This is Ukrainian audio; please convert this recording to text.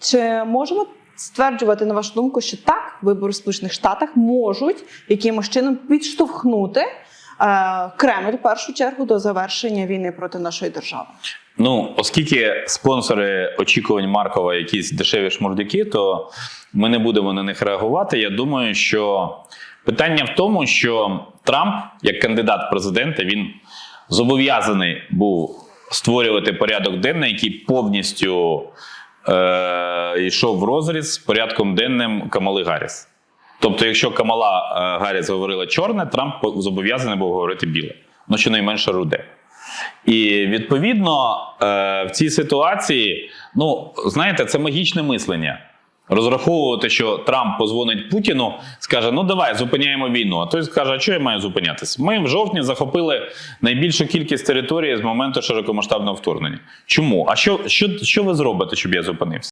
Чи можемо стверджувати, на вашу думку, що так, вибори в Сполучених Штатах можуть якимось чином підштовхнути е, Кремль в першу чергу до завершення війни проти нашої держави? Ну, оскільки спонсори очікувань Маркова якісь дешеві шмурдяки, то ми не будемо на них реагувати. Я думаю, що питання в тому, що Трамп, як кандидат в президенти, він зобов'язаний був створювати порядок денний, який повністю е, йшов в розріз з порядком денним Камали Гарріс. Тобто, якщо Камала е, Гарріс говорила чорне, Трамп зобов'язаний був говорити біле, ну щонайменше руде. І відповідно е, в цій ситуації, ну знаєте, це магічне мислення. Розраховувати, що Трамп позвонить Путіну, скаже: ну давай зупиняємо війну. А той скаже, а що я маю зупинятись? Ми в жовтні захопили найбільшу кількість території з моменту широкомасштабного вторгнення. Чому? А що, що, що ви зробите, щоб я зупинився?